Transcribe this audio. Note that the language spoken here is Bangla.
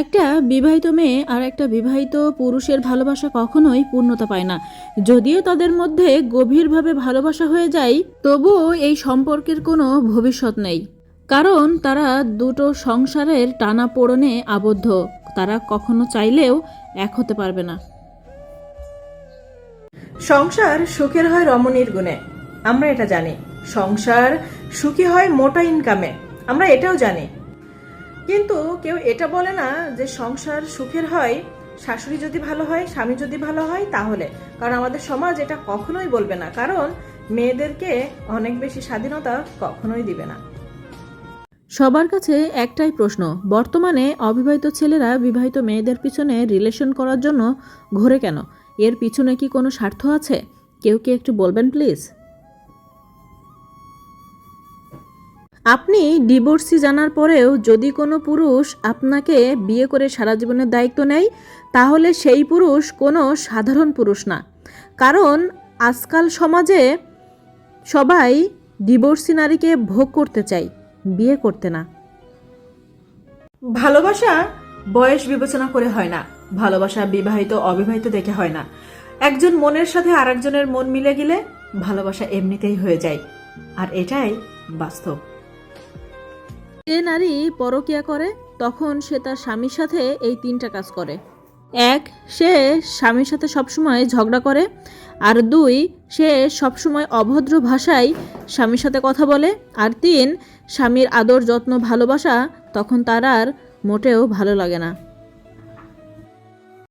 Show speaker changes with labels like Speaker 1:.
Speaker 1: একটা বিবাহিত মেয়ে আর একটা বিবাহিত পুরুষের ভালোবাসা কখনোই পূর্ণতা পায় না। যদিও তাদের মধ্যে গভীরভাবে ভালোবাসা হয়ে যায়, তবুও এই সম্পর্কের কোনো ভবিষ্যৎ নেই। কারণ তারা দুটো সংসারের টানা পোড়নে আবদ্ধ। তারা কখনো চাইলেও এক হতে পারবে না।
Speaker 2: সংসার সুখের হয় রমণীর গুণে। আমরা এটা জানি। সংসার সুখী হয় মোটা ইনকামে আমরা এটাও জানি। কিন্তু কেউ এটা বলে না যে সংসার সুখের হয়, শাশুড়ি যদি ভালো হয়, স্বামী যদি ভালো হয় তাহলে। কারণ আমাদের সমাজ এটা কখনোই বলবে না। কারণ মেয়েদেরকে অনেক বেশি স্বাধীনতা কখনোই দিবে না।
Speaker 1: সবার কাছে একটাই প্রশ্ন, বর্তমানে অবিবাহিত ছেলেরা বিবাহিত মেয়েদের পিছনে রিলেশন করার জন্য ঘোরে কেন? এর পিছনে কি কোনো স্বার্থ আছে? কেউ কি একটু বলবেন প্লিজ আপনি ডিভোর্সি জানার পরেও যদি কোনো পুরুষ আপনাকে বিয়ে করে সারা জীবনের দায়িত্ব নেয়, তাহলে সেই পুরুষ কোনো সাধারণ পুরুষ না। কারণ আজকাল সমাজে সবাই ডিভোর্সি নারীকে ভোগ করতে চায়, বিয়ে করতে না।
Speaker 2: ভালোবাসা বয়স বিবেচনা করে হয় না, ভালোবাসা বিবাহিত অবিবাহিত দেখে হয় না। একজন মনের সাথে আরেকজনের মন মিলে গেলে ভালোবাসা এমনিতেই হয়ে যায়, আর এটাই বাস্তব।
Speaker 1: যে নারী পরকিয়া করে, তখন সে তার স্বামীর সাথে এই তিনটা কাজ করে। এক, সে স্বামীর সাথে সবসময় ঝগড়া করে। আর দুই, সে সবসময় অভদ্র ভাষায় স্বামীর সাথে কথা বলে। আর তিন, স্বামীর আদর, যত্ন, ভালোবাসা তখন তার আর মোটেও ভালো লাগে না।